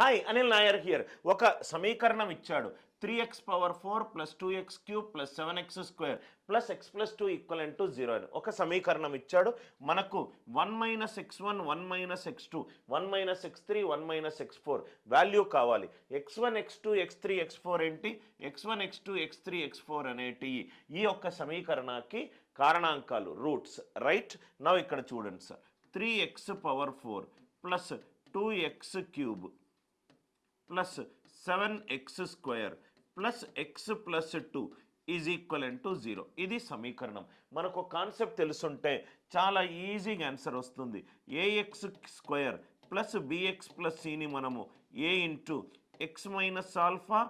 Hi Anil Nair here ఒక సమీకరణం ఇచ్చాడు. Three x power four plus two x cube plus seven x square plus x plus two equal to zero అని. ఒక సమీకరణం ఇచ్చాడు. మనకు one minus x one one minus x two one minus x three one minus x four value కావాలి. X one x two x three x four ఏంటి? X one x two x three x four అనేటి ఈ యొక్క సమీకరణానికి కారణాంకాలు roots right now ఇక్కడ చూడండి sir three x power four plus two x cube plus seven x square plus x plus two is equal to zero. ఇది సమీకరణం. మనకు concept తెలుసుంటే చాలా ఈజీగా ఆన్సర్ వస్తుంది. A x square plus b x plus సిని మనము a into x minus alpha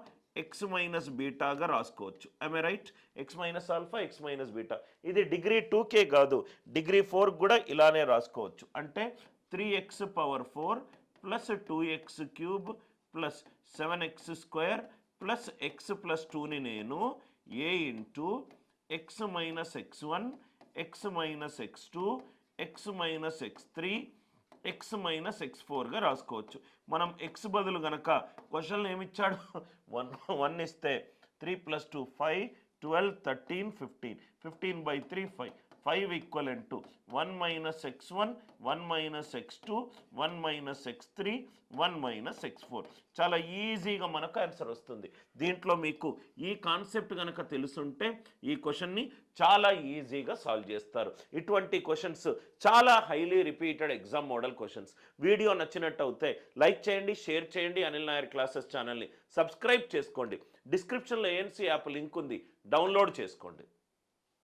x minus బీటాగా రాసుకోవచ్చు. ఐమె right x minus alpha x minus beta. ఇది డిగ్రీ టూకే కాదు డిగ్రీ ఫోర్ కూడా ఇలానే రాసుకోవచ్చు. అంటే three x power four plus two x cube plus seven x square plus x plus టూని నేను a into x minus x one x minus x two x minus x three x minus x ఫోర్గా రాసుకోవచ్చు. మనం x బదులు గనక క్వశ్చన్లు ఏమిచ్చాడు? One one ఇస్తే three plus two five twelve thirteen fifteen. Fifteen by three five. Five equal to one minus x one one minus x two one minus x three one minus x four చాలా ఈజీగా మనకు answer వస్తుంది. దీంట్లో మీకు ఈ concept కనుక తెలుసుంటే ఈ క్వశ్చన్ని చాలా ఈజీగా సాల్వ్ చేస్తారు. ఇటువంటి క్వశ్చన్స్ చాలా highly repeated exam model questions video నచ్చినట్టు అవుతే లైక్ చేయండి షేర్ చేయండి అనిల్ నాయర్ క్లాసెస్ ఛానల్ని. సబ్స్క్రైబ్ చేసుకోండి. డిస్క్రిప్షన్లో ఏఎన్సీ యాప్ లింక్ ఉంది. డౌన్లోడ్ చేసుకోండి.